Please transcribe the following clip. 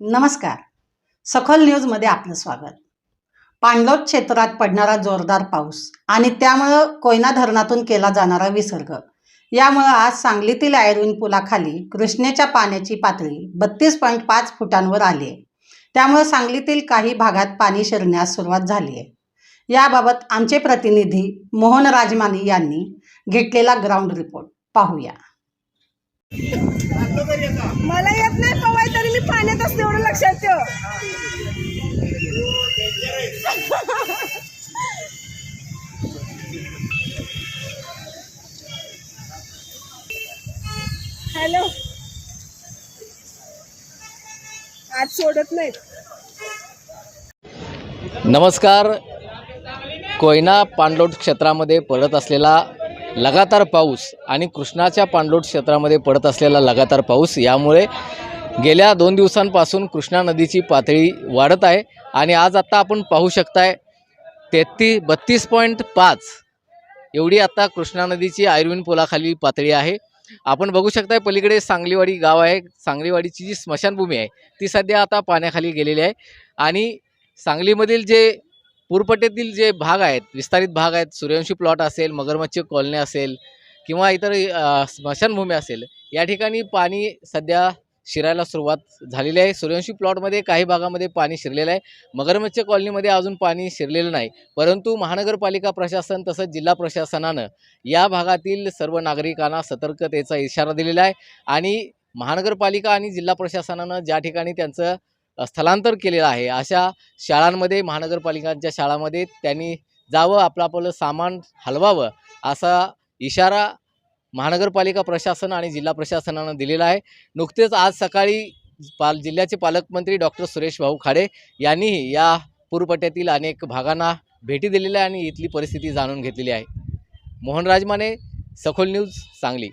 नमस्कार. सखोल न्यूजमध्ये आपलं स्वागत. पाणलोट क्षेत्रात पडणारा जोरदार पाऊस आणि त्यामुळं कोयना धरणातून केला जाणारा विसर्ग. यामुळं आज सांगलीतील आयर्विन पुलाखाली कृष्णेच्या पाण्याची पातळी बत्तीस पॉईंट पाच फुटांवर आली आहे. त्यामुळं सांगलीतील काही भागात पाणी शिरण्यास सुरुवात झाली आहे. याबाबत आमचे प्रतिनिधी मोहन राजमानी यांनी घेतलेला ग्राउंड रिपोर्ट पाहूया. मला येत नाही पाण्यात असते एवढं लक्षात ठेव. हॅलो. आज सोडत नाही नमस्कार. कोयना पाणलोट क्षेत्रामध्ये पडत असलेला लगातार पाऊस आणि कृष्णाच्या पाणलोट क्षेत्रामध्ये पडत असलेला लगातार पाऊस यामुळे गेल्या दोन दिवसांपासून कृष्णा नदीची पातळी वाढत आहे आणि आज आत्ता आपण पाहू शकताय तेहतीस बत्तीस पॉईंट पाच एवढी आत्ता कृष्णा नदीची आयर्विन पुलाखाली पातळी आहे. आपण बघू शकताय पलीकडे सांगलीवाडी गाव आहे. सांगलीवाडीची जी स्मशानभूमी आहे ती सध्या आता पाण्याखाली गेलेली आहे. आणि सांगलीमधील जे पूरपट्ट्यातील जे भाग आहेत विस्तारित भाग आहेत सूर्यवंशी प्लॉट असेल मगरमच्छ कॉलनी असेल किंवा इतर स्मशानभूमी असेल या ठिकाणी पाणी सध्या शिरायला सुरुवात झालेली आहे. सूर्यवंशी प्लॉटमध्ये काही भागामध्ये पाणी शिरलेलं आहे. मगरमच्छ कॉलनीमध्ये अजून पाणी शिरलेलं नाही. परंतु महानगरपालिका प्रशासन तसंच जिल्हा प्रशासनानं या भागातील सर्व नागरिकांना सतर्कतेचा इशारा दिलेला आहे. आणि महानगरपालिका आणि जिल्हा प्रशासनानं ज्या ठिकाणी त्यांचं स्थलांतर केलेलं आहे अशा शाळांमध्ये महानगरपालिकांच्या शाळांमध्ये त्यांनी जावं आपलं आपलं सामान हलवावं असा इशारा महानगरपालिका प्रशासन आणि जिल्हा प्रशासनानं दिलेला आहे. नुकतेच आज सकाळी पाल जिल्ह्याचे पालकमंत्री डॉक्टर सुरेश भाऊ खाडे यांनीही या पूरपट्ट्यातील अनेक भागांना भेटी दिलेल्या आहे आणि इथली परिस्थिती जाणून घेतलेली आहे. मोहन राजमाने सखोल न्यूज सांगली.